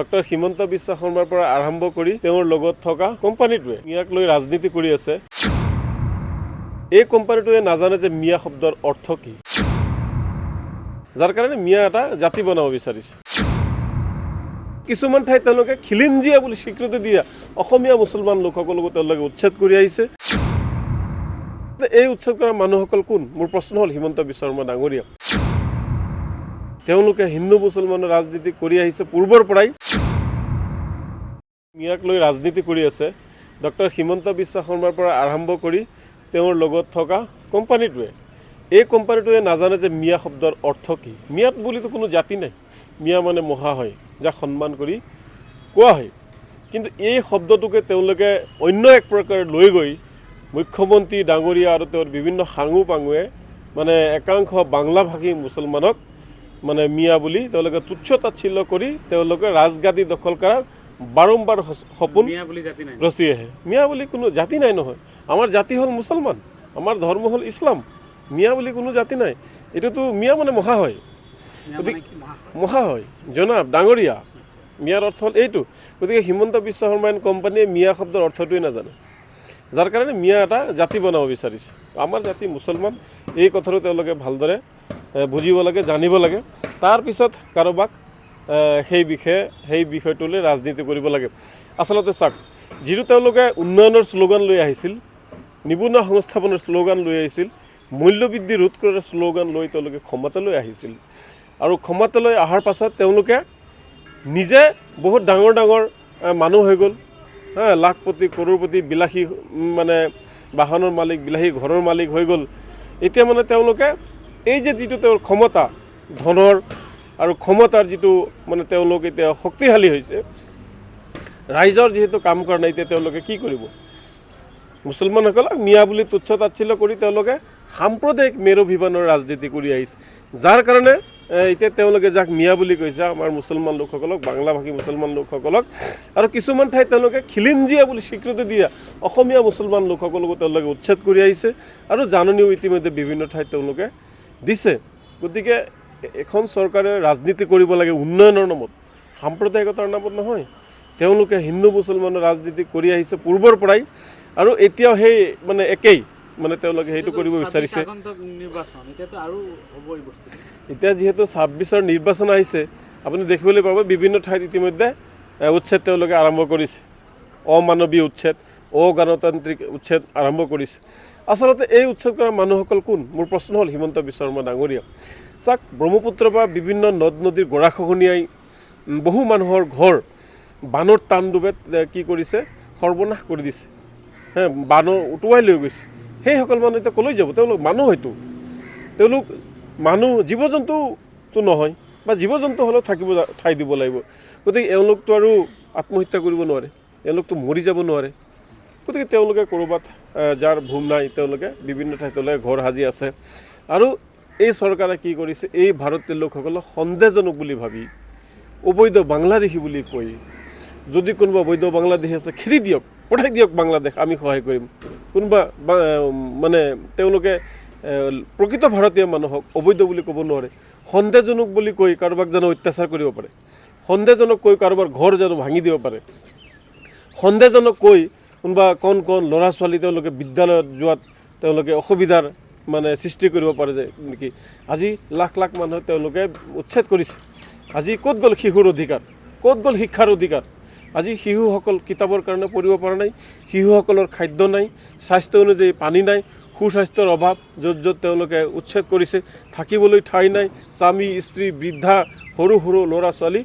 Doctor Himanta Biswa শৰ্মাৰ পৰা আৰম্ভ কৰি তেওঁৰ লগত থকা কোম্পানীটোৱে মিয়াক লৈ ৰাজনীতি কৰি আছে। এই কোম্পানীটোৱে নাজানে যে মিয়া শব্দৰ অৰ্থ কি। যাৰ কাৰণে মিয়া এটা জাতি বনাব বিচাৰিছে। কিছুমান ঠাইত তেওঁলোকে খিলিঞ্জিয়া বুলি স্বীকৃতি দিয়া অসমীয়া মুছলমান লোকসকলকো তেওঁলোকে উচ্ছেদ কৰি আহিছে। এই উচ্ছেদ কৰা মানুহসকল কোন? মোৰ প্ৰশ্ন হ'ল হিমন্ত বিশ্ব শৰ্মা ডাঙৰীয়া। তেওঁলোকে হিন্দু মুছলমানৰ ৰাজনীতি কৰি আহিছে পূৰ্বৰ পৰাই। মিয়াক লৈ ৰাজনীতি কৰি আছে। ডক্টৰ হিমন্ত বিশ্ব শৰ্মাৰ পৰা আৰম্ভ কৰি তেওঁৰ লগত থকা কোম্পানীটোৱে। এই কোম্পানীটোৱে নাজানে যে মিয়া শব্দৰ অৰ্থ কি। মিয়াত বুলিতো কোনো জাতি নাই। মিয়া মানে মহা হয় যাক সন্মান কৰি কোৱা হয়। কিন্তু এই শব্দটোকে তেওঁলোকে অন্য এক প্ৰকাৰে লৈ গৈ মুখ্যমন্ত্ৰী ডাঙৰীয়া আৰু তেওঁৰ বিভিন্ন সাঙু পাঙুৱে মানে একাংশ বাংলাভাষী মুছলমানক মানে মিয়া বুলি তেওঁলোকে তুচ্ছ তাচ্ছিল্য কৰি তেওঁলোকে ৰাজগাদী দখল কৰাৰ বাৰম্বাৰ সপোন ৰচি আহে। মিয়া বুলি কোনো জাতি নাই নহয়। আমাৰ জাতি হ'ল মুছলমান আমাৰ ধৰ্ম হ'ল ইছলাম। মিয়া বুলি কোনো জাতি নাই। এইটোতো মিয়া মানে মহা হয়। মিয়া মানে মহা হয়? জনাব ডাঙৰীয়া। মিয়াৰ অৰ্থ হ'ল এইটো। গতিকে হিমন্ত বিশ্ব শৰ্মা এণ্ড কোম্পানীয়ে মিয়া শব্দৰ অৰ্থটোৱে নাজানে। যাৰ কাৰণে মিয়া এটা জাতি বনাব বিচাৰিছে। আমাৰ জাতি মুছলমান এই কথাটো তেওঁলোকে ভালদৰে বুজিব লাগে, জানিব লাগে। তাৰপিছত কাৰোবাক সেই বিষয়ে, সেই বিষয়টোলৈ ৰাজনীতি কৰিব লাগে। আচলতে চাওক, যিটো তেওঁলোকে উন্নয়নৰ শ্লোগান লৈ আহিছিল, নিবনুৱা সংস্থাপনৰ শ্লোগান লৈ আহিছিল, মূল্যবৃদ্ধি ৰোধ কৰাৰ শ্লোগান লৈ তেওঁলোকে ক্ষমতালৈ আহিছিল। আৰু ক্ষমতালৈ অহাৰ পাছত তেওঁলোকে নিজে বহুত ডাঙৰ ডাঙৰ মানুহ হৈ গ'ল। হা, লাখপতি কৰোৰপতি বিলাসী মানে বাহনৰ মালিক, বিলাসী ঘৰৰ মালিক হৈ গ'ল। এতিয়া মানে তেওঁলোকে এই যে যিটো তেওঁৰ ক্ষমতা, ধনৰ আৰু ক্ষমতাৰ যিটো মানে তেওঁলোক এতিয়া শক্তিশালী হৈছে, ৰাইজৰ যিহেতু কাম কৰা নাই, এতিয়া তেওঁলোকে কি কৰিব? মুছলমানসকলক মিয়া বুলি তুচ্ছ তাচ্ছিল্য কৰি তেওঁলোকে সাম্প্ৰদায়িক মেৰুভিমানৰ ৰাজনীতি কৰি আহিছে। যাৰ কাৰণে এতিয়া তেওঁলোকে যাক মিয়া বুলি কৈছে, আমাৰ মুছলমান লোকসকলক, বাংলাভাষী মুছলমান লোকসকলক, আৰু কিছুমান ঠাইত তেওঁলোকে খিলিঞ্জিয়া বুলি স্বীকৃতি দিয়া অসমীয়া মুছলমান লোকসকলকো তেওঁলোকে উচ্ছেদ কৰি আহিছে। আৰু জাননীও ইতিমধ্যে বিভিন্ন ঠাইত তেওঁলোকে দিছে। গতিকে এখন চৰকাৰে ৰাজনীতি কৰিব লাগে উন্নয়নৰ নামত। সাম্প্ৰদায়িকতাৰ নামত নহয়। তেওঁলোকে হিন্দু মুছলমানৰ ৰাজনীতি কৰি আহিছে পূৰ্বৰ পৰাই। আৰু এতিয়াও সেই মানে একেই। মানে তেওঁলোকে সেইটো কৰিব বিচাৰিছে। এতিয়া যিহেতু ছাব্বিছৰ নিৰ্বাচন আহিছে আপুনি দেখিবলৈ পাব বিভিন্ন ঠাইত ইতিমধ্যে উচ্ছেদ তেওঁলোকে আৰম্ভ কৰিছে। অমানৱীয় উচ্ছেদ অগণতান্ত্ৰিক উচ্ছেদ আৰম্ভ কৰিছে। আচলতে এই উচ্ছেদ কৰা মানুহসকল কোন? মোৰ প্ৰশ্ন হ'ল হিমন্ত বিশ্ব শৰ্মা ডাঙৰীয়া। চাওক, ব্ৰহ্মপুত্ৰৰ পৰা বিভিন্ন নদ নদীৰ গৰাখহনীয়াই বহু মানুহৰ ঘৰ বানৰ তাণ্ডৱে কি কৰিছে? সৰ্বনাশ কৰি দিছে। হে, বানৰ উটুৱাই লৈ গৈছে। সেইসকল মানুহ এতিয়া ক'লৈ যাব? তেওঁলোক মানুহ হয়তো। তেওঁলোক মানুহ জীৱ জন্তুটো নহয়, বা জীৱ জন্তু হ'লেও থাকিব ঠাই দিব লাগিব। গতিকে এওঁলোকতো আৰু আত্মহত্যা কৰিব নোৱাৰে। এওঁলোকতো মৰি যাব নোৱাৰে। গতিকে তেওঁলোকে ক'ৰবাত যাৰ ভূম নাই, তেওঁলোকে বিভিন্ন ঠাইত ঘৰ সাজি আছে। আৰু এই চৰকাৰে কি কৰিছে, এই ভাৰতীয় লোকসকলক সন্দেহজনক বুলি ভাবি, অবৈধ বাংলাদেশী বুলি কৈ, যদি কোনোবা বৈধ বাংলাদেশী আছে, খেদি দিয়ক, পঠাই দিয়ক বাংলাদেশ, আমি সহায় কৰিম। কোনোবা মানে তেওঁলোকে প্ৰকৃত ভাৰতীয় মানুহক অবৈধ বুলি ক'ব নোৱাৰে। সন্দেহজনক বুলি কৈ কাৰোবাক জানো অত্যাচাৰ কৰিব পাৰে। সন্দেহজনক কৈ কাৰোবাৰ ঘৰ জানো ভাঙি দিব পাৰে। সন্দেহজনক কৈ কোনোবা কণ কণ ল'ৰা ছোৱালী তেওঁলোকে বিদ্যালয়ত যোৱাত তেওঁলোকে অসুবিধাৰ মানে সৃষ্টি কৰিব পাৰে যে নেকি। আজি লাখ লাখ মানুহে তেওঁলোকে উচ্ছেদ কৰিছে। আজি ক'ত গ'ল শিশুৰ অধিকাৰ? ক'ত গ'ল শিক্ষাৰ অধিকাৰ? আজি শিশুসকল কিতাপৰ কাৰণে পঢ়িব পৰা নাই, শিশুসকলৰ খাদ্য নাই, স্বাস্থ্য অনুযায়ী পানী নাই, সুস্বাস্থ্যৰ অভাৱ য'ত য'ত তেওঁলোকে উচ্ছেদ কৰিছে, থাকিবলৈ ঠাই নাই, স্বামী, স্ত্ৰী, বৃদ্ধা, সৰু সৰু ল'ৰা ছোৱালী